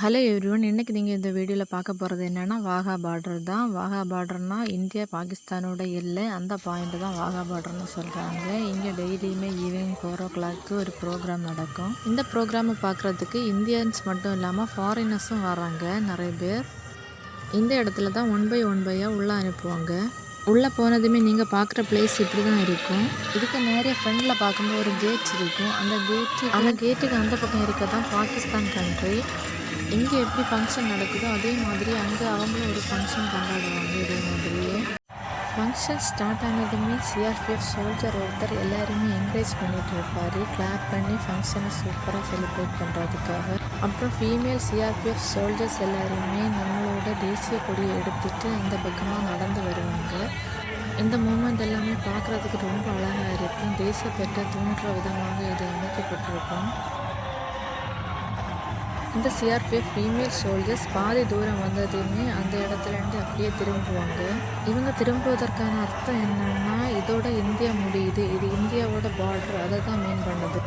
Hello everyone இன்றைக்கி நீங்கள் இந்த வீடியோவில் பார்க்க போகிறது என்னென்னா வாகா பார்டர் தான். வாகா பார்டர்னா இந்தியா பாகிஸ்தானோட எல்லை அந்த பாயிண்ட்டு தான் வாகா பார்டர்னு சொல்கிறாங்க இங்கே டெய்லியுமே ஈவினிங் ஃபோர் ஓ கிளாக்கு ஒரு ப்ரோக்ராம் நடக்கும். இந்த ப்ரோக்ராமை பார்க்குறதுக்கு இந்தியன்ஸ் மட்டும் இல்லாமல் ஃபாரினர்ஸும் வராங்க நிறைய பேர். இந்த இடத்துல தான் ஒன் பை ஒன் பையாக உள்ளே அனுப்புவாங்க. உள்ளே போனதுமே நீங்கள் பார்க்குற பிளேஸ் இப்படி தான் இருக்கும். இதுக்கு நிறைய ஃப்ரண்டில் பார்க்கும்போது ஒரு கேட்ஸ் இருக்கும். அந்த கேட்டு அந்த கேட்டுக்கு அந்த பக்கம் இருக்க தான் பாகிஸ்தான் கண்ட்ரி இங்கே எப்படி ஃபங்க்ஷன் நடக்குதோ அதே மாதிரி அங்கே அவங்களும் ஒரு ஃபங்க்ஷன் கொண்டாடுவாங்க இதே மாதிரியே. ஃபங்க்ஷன் ஸ்டார்ட் ஆனதுமே சிஆர்பிஎஃப் சோல்ஜர் ஒருத்தர் எல்லாருமே என்கரேஜ் பண்ணிகிட்டு இருப்பார். கிளாப் பண்ணி ஃபங்க்ஷனை சூப்பராக செலிப்ரேட் பண்ணுறதுக்காக அப்புறம் ஃபீமேல் சிஆர்பிஎஃப் சோல்ஜர்ஸ் எல்லாருமே நம்மளோட தேசிய கொடியை எடுத்துகிட்டு அந்த பக்கமாக நடந்து வருவாங்க. இந்த மூமெண்ட் எல்லாமே பார்க்குறதுக்கு ரொம்ப அழகாக இருக்கும் தேசப்பற்ற தூண்டுற விதமாக இது அமைக்கப்பட்டிருக்கும். இந்த சிஆர்பிஎஃப் ஃபீமேல் சோல்ஜர்ஸ் பாதி தூரம் வந்ததுமே அந்த இடத்துலேருந்து அப்படியே திரும்புவாங்க. இவங்க திரும்புவதற்கான அர்த்தம் என்னன்னா இதோட இந்தியா முடியுது. இது இந்தியாவோட பார்டர் அதை தான் மீன் பண்ணுது.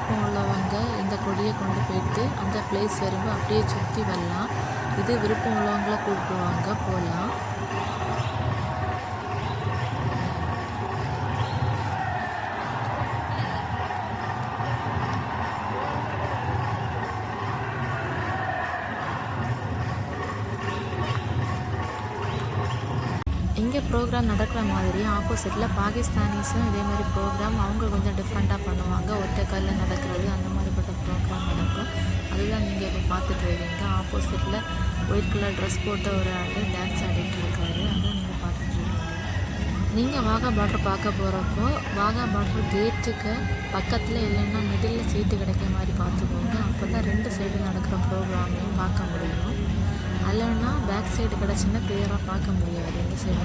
விருப்பம் உள்ளவங்க இந்த கொடியை கொண்டு போயிட்டு அந்த பிளேஸ் வரும்போது அப்படியே சுற்றி வரலாம். இது விருப்பம் உள்ளவங்கள கூப்பிடுவாங்க போகலாம் இங்கே ப்ரோக்ராம் நடக்கிற மாதிரி ஆப்போசிட்டில் பாகிஸ்தானிஸும் இதே மாதிரி ப்ரோக்ராம் அவங்க கொஞ்சம் டிஃப்ரெண்ட்டாக பண்ணுவாங்க. ஒற்றை கல்லில் நடக்கிறது அந்த மாதிரிப்பட்ட ப்ரோக்ராம் நடக்கும். அதுதான் நீங்கள் இப்போ பார்த்துட்டு இருக்கீங்க. ஆப்போசிட்டில் ஒயிட் கலர் ட்ரெஸ் போட்ட ஒரு ஆள் டான்ஸ் ஆடிட்டு இருக்காரு. அதான் நீங்கள் பார்த்துட்டு இருக்கீங்க. நீங்கள் வாகா பார்டர் பார்க்க போகிறப்போ வாகா பார்டர் கேட்டுக்கு பக்கத்தில் இல்லைன்னா மிடில் சீட்டு கிடைக்கிற மாதிரி பார்த்துக்கோங்க. அப்போ தான் ரெண்டு சைடு நடக்கிற ப்ரோக்ராமையும் பார்க்க முடியும். இல்லைன்னா பேக் சைடு கிடச்சுன்னா கிளியராக பார்க்க முடியாது. இந்த சைடு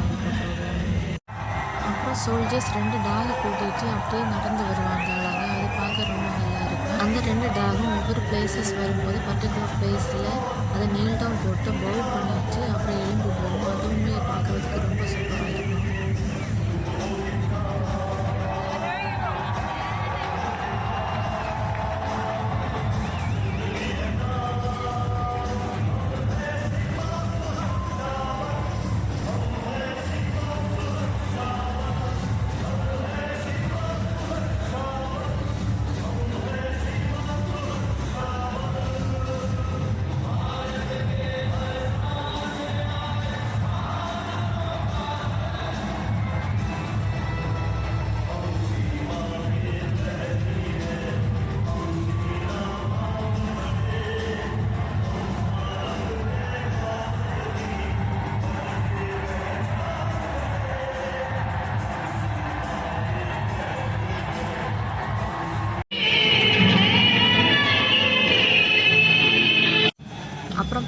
அப்புறம் சோல்ஜர்ஸ் ரெண்டு டாகை கூட்டிகிட்டு அப்படியே நடந்து வருவாங்க. அழகாக அது பார்க்க ரொம்ப நல்லா இருக்கும். அந்த ரெண்டு டாகும் ஒவ்வொரு பிளேசஸ் வரும்போது பர்டிகுலர் பிளேஸில் அதை நீல் டவுன் போட்டு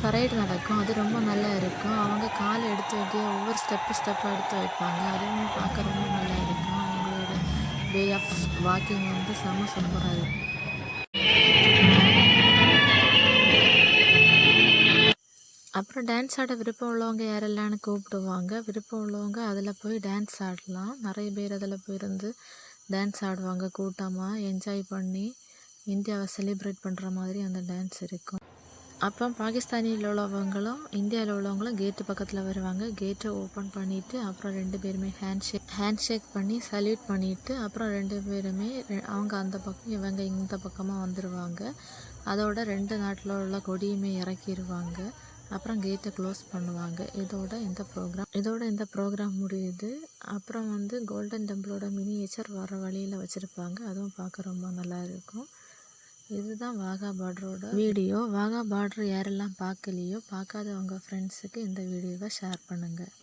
பரேட் நடக்கும். அது ரொம்ப நல்லா இருக்கும். அவங்க காலை எடுத்து வைக்க ஒவ்வொரு ஸ்டெப்பு ஸ்டெப்பாக எடுத்து வைப்பாங்க. அதுவும் பார்க்க ரொம்ப நல்லா இருக்கும். அவங்களோட வே ஆஃப் வாக்கிங் வந்து செம்ம சூப்பராக இருக்கும். அப்புறம் டான்ஸ் ஆட விருப்பம் உள்ளவங்க யாரெல்லாம்னு கூப்பிடுவாங்க. விருப்பம் உள்ளவங்க அதில் போய் டான்ஸ் ஆடலாம். நிறைய பேர் அதில் போயிருந்து டான்ஸ் ஆடுவாங்க. கூட்டமாக என்ஜாய் பண்ணி இந்தியாவை செலிப்ரேட் பண்ணுற மாதிரி அந்த டான்ஸ் இருக்கும். அப்போ பாகிஸ்தானியில் உள்ளவங்களும் இந்தியாவில் உள்ளவங்களும் கேட்டு பக்கத்தில் வருவாங்க. கேட்டை ஓப்பன் பண்ணிவிட்டு அப்புறம் ரெண்டு பேருமே ஹேண்ட் ஷேக் ஹேண்ட் ஷேக் பண்ணி சல்யூட் பண்ணிவிட்டு அப்புறம் ரெண்டு பேருமே அவங்க அந்த பக்கம் இவங்க இந்த பக்கமாக வந்துடுவாங்க அதோட ரெண்டு நாட்டில் உள்ள கொடியுமே இறக்கிடுவாங்க அப்புறம் கேட்டை க்ளோஸ் பண்ணுவாங்க. இதோட இந்த ப்ரோக்ராம் இதோட இந்த ப்ரோக்ராம் முடியுது. அப்புறம் வந்து கோல்டன் டெம்பிளோட மினியேச்சர் வர வழியில் வச்சுருப்பாங்க. அதுவும் பார்க்க ரொம்ப நல்லா இருக்கும். இதுதான் வாகா பார்டரோட வீடியோ. வாகா பார்டர் யாரெல்லாம் பார்க்கலையோ பார்க்காதவங்க ஃப்ரெண்ட்ஸுக்கு இந்த வீடியோவை ஷேர் பண்ணுங்கள்